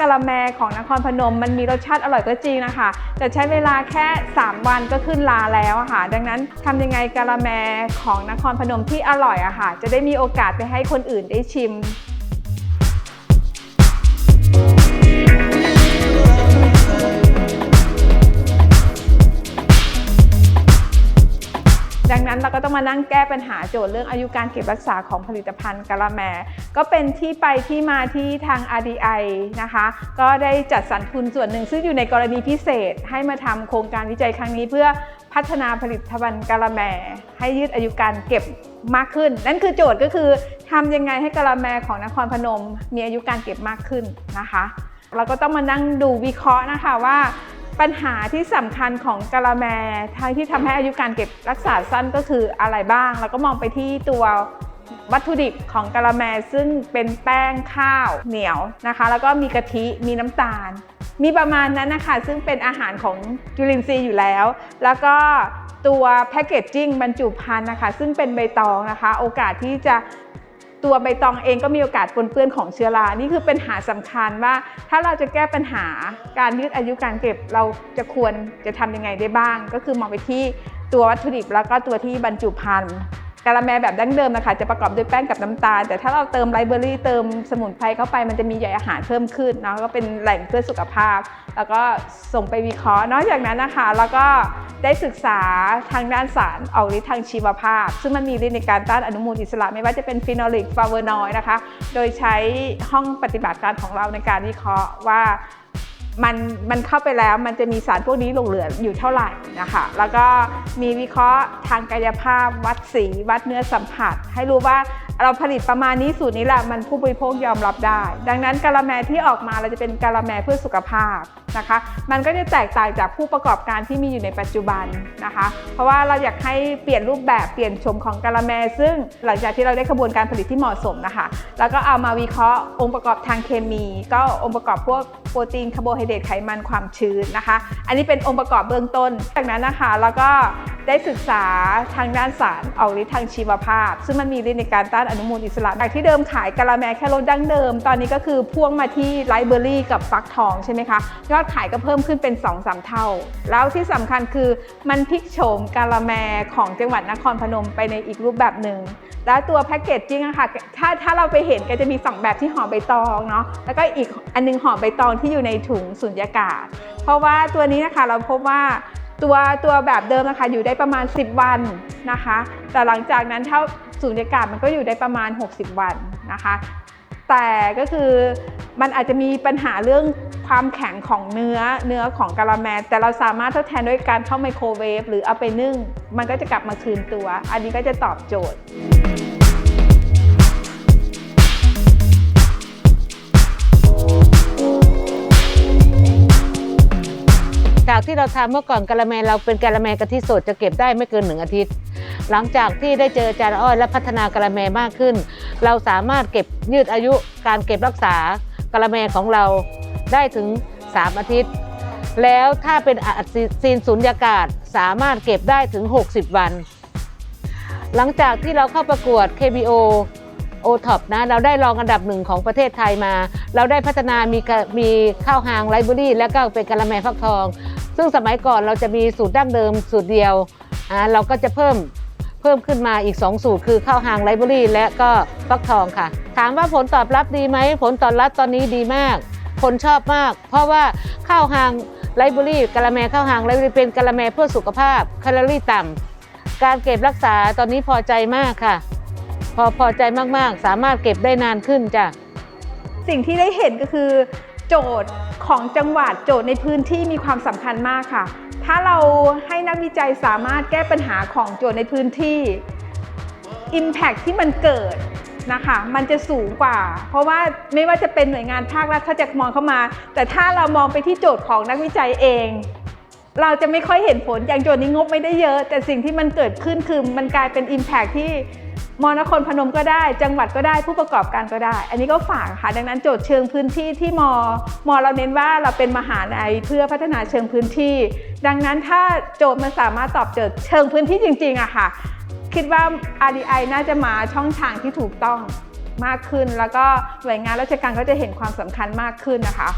กะละแมของนครพนมมันมีรสชาติอร่อยก็จริงนะคะแต่ใช้เวลาแค่ 3 วันก็ขึ้นลาแล้วอะค่ะ ดังนั้นทำยังไงกะละแมของนครพนมที่อร่อยอะค่ะ จะได้มีโอกาสไปให้คนอื่นได้ชิม ดังนั้นเราก็ต้องมานั่งแก้ปัญหาโจทย์เรื่องอายุการเก็บรักษาของผลิตภัณฑ์กะละแม ก็เป็นที่ไปที่มาที่ทาง RDI นะคะ ก็ได้จัดสรรทุนส่วนหนึ่งซึ่งอยู่ในกรณีพิเศษ ให้มาทำโครงการวิจัยครั้งนี้เพื่อพัฒนาผลิตภัณฑ์กะละแม ให้ยืดอายุการเก็บมากขึ้น นั่นคือโจทย์ก็คือทำยังไงให้กะละแมของนครพนม มีอายุการเก็บมากขึ้นนะคะ เราก็ต้องมานั่งดูวิเคราะห์นะคะว่า ปัญหาที่สำคัญของกะละแมทั้งที่ทำให้อายุการเก็บรักษาสั้นก็คืออะไรบ้าง แล้วก็มองไปที่ตัววัตถุดิบของกะละแมซึ่งเป็นแป้งข้าวเหนียวนะคะ แล้วก็มีกะทิมีน้ำตาล มีประมาณนั้นนะคะซึ่งเป็นอาหารของจุลินทรีย์อยู่แล้ว แล้วก็ตัวแพคเกจจิ้งบรรจุภัณฑ์นะคะ ซึ่งเป็นใบตองนะคะ โอกาสที่จะ ตัวใบตองเองก็มีโอกาสปนเปื้อนของเชื้อรา นี่คือเป็นหาสำคัญว่า ถ้าเราจะแก้ปัญหาการยืดอายุการเก็บเราจะควรจะทำยังไงได้บ้าง ก็คือมองไปที่ตัววัตถุดิบแล้วก็ตัวที่บรรจุภัณฑ์ กะละแมแบบดั้งเดิมนะคะ จะประกอบด้วยแป้งกับน้ำตาล แต่ถ้าเราเติมไลเบอรี่เติมสมุนไพรเข้าไปมันจะมีใยอาหารเพิ่มขึ้นเนาะก็เป็นแหล่งเพื่อสุขภาพ แล้วก็ส่งไปวิเคราะห์นอกจากนั้นนะคะ แล้วก็ได้ศึกษาทางด้านสารออกฤทธิ์ทางชีวภาพ ซึ่งมันมีฤทธิ์ในการต้านอนุมูลอิสระไม่ว่าจะเป็นฟีนอลิกฟลาโวนอยด์นะคะ โดยใช้ห้องปฏิบัติการของเราในการวิเคราะห์ว่า มันมันเข้าไปแล้วมันจะมีสารพวกนี้หลงเหลืออยู่เท่าไหร่นะคะ แล้วก็มีวิเคราะห์ทางกายภาพ วัดสี วัดเนื้อสัมผัส ให้รู้ว่าเราผลิตประมาณนี้สูตรนี้แหละมันผู้บริโภคยอมรับได้ ดังนั้นกะละแมที่ออกมาเราจะเป็นกะละแมเพื่อสุขภาพนะคะ มันก็จะแตกต่างจากผู้ประกอบการที่มีอยู่ในปัจจุบันนะคะ เพราะว่าเราอยากให้เปลี่ยนรูปแบบเปลี่ยนชมของกะละแม ซึ่งหลังจากที่เราได้กระบวนการผลิตที่เหมาะสมนะคะ แล้วก็เอามาวิเคราะห์องค์ประกอบทางเคมี ก็องค์ประกอบพวกโปรตีนคาร์โบไฮเดรตไขมันความชื้นนะคะ อันนี้เป็นองค์ประกอบเบื้องต้น จากนั้นนะคะแล้วก็ได้ศึกษาทางด้านสารออกฤทธิ์ทางชีวภาพ ซึ่งมันมีฤทธิ์ในการต้านอนุมูลอิสระจากที่เดิมขายกะละแมแค่รสดั้งเดิม ตอนนี้ก็คือพ่วงมาที่ไลเบอรี่กับฟักทองใช่ไหมคะ ยอดขายก็เพิ่มขึ้นเป็น 2-3 เท่า แล้วที่สำคัญคือมันพลิกโฉมกะละแมของจังหวัดนครพนมไปในอีกรูปแบบหนึ่ง แล้วตัวแพ็กเกจจิ้งอะค่ะถ้าถ้าเราไปเห็นก็จะมีสองแบบที่ห่อใบตองเนาะแล้วก็อีกอันนึงห่อใบตองที่อยู่ในถุงสุญญากาศ เพราะว่าตัวนี้นะคะเราพบว่าตัวตัวแบบเดิมนะคะอยู่ได้ประมาณ 10 วันนะคะ แต่หลังจากนั้นถ้าสุญญากาศมันก็อยู่ได้ประมาณ 60 วันนะคะ แต่ก็คือมันอาจจะมีปัญหาเรื่องความแข็งของเนื้อเนื้อของกะละแมแต่เราสามารถทดแทนด้วยการเข้าไมโครเวฟหรือเอาไปนึ่ง มันก็จะกลับมาคืนตัว อันนี้ก็จะตอบโจทย์ จากที่เราทำเมื่อก่อนกะละแมเราเป็นกะละแมกะทิสดจะเก็บได้ไม่เกินหนึ่งอาทิตย์ หลังจากที่ได้เจอจาร์อ้อยและพัฒนากะละแมมากขึ้น เราสามารถเก็บยืดอายุการเก็บรักษากะละแมของเราได้ถึง 3 อาทิตย์ แล้วถ้าเป็นอะซีนสุญญากาศสามารถเก็บได้ถึง 60 วัน หลังจากที่เราเข้าประกวด KBO o t o p นะเราได้รองอันดับหนึ่งของประเทศไทยมา เราได้พัฒนามีมีข้าวหางไลบรารีแล้วก็เป็นกะละแมฟักทอง ซึ่งสมัยก่อนเราจะมีสูตรดั้งเดิมสูตรเดียวอ่าเราก็จะเพิ่มเพิ่มขึ้นมาอีก 2 สูตร คือข้าวหางไลบรารีและก็ฟักทองค่ะ ถามว่าผลตอบรับดีไหมผลตอบรับตอนนี้ดีมาก คนชอบมาก เพราะว่าข้าวหางไลบรารีกะละแมข้าวหางไลบรารีเป็นกะละแมเพื่อสุขภาพแคลอรี่ต่ำการเก็บรักษาตอนนี้พอใจมากค่ะ พอพอใจมากๆ สามารถเก็บได้นานขึ้นจ้ะสิ่งที่ได้เห็นก็คือ โจทย์ของจังหวัดโจทย์ในพื้นที่มีความสำคัญมากค่ะ ถ้าเราให้นักวิจัยสามารถแก้ปัญหาของโจทย์ในพื้นที่ Impact ที่มันเกิดนะคะมันจะสูงกว่า เพราะว่าไม่ว่าจะเป็นหน่วยงานภาครัฐเขาจะมองเข้ามา แต่ถ้าเรามองไปที่โจทย์ของนักวิจัยเอง เราจะไม่ค่อยเห็นผลอย่างโจทย์นี้งบไม่ได้เยอะ แต่สิ่งที่มันเกิดขึ้นคือมันกลายเป็น Impact ที่ มอนครพนมก็ได้ จังหวัดก็ได้ผู้ประกอบการก็ได้ อันนี้ก็ฝากค่ะดังนั้นโจทย์เชิงพื้นที่ที่มอมอเราเน้นว่าเราเป็นมหาลัยเพื่อพัฒนาเชิงพื้นที่ ดังนั้นถ้าโจทย์มันสามารถตอบโจทย์เชิงพื้นที่จริงๆอะค่ะ คิดว่า RDI น่าจะมาช่องทางที่ถูกต้องมากขึ้น แล้วก็หน่วยงานราชการก็จะเห็นความสำคัญมากขึ้นนะคะ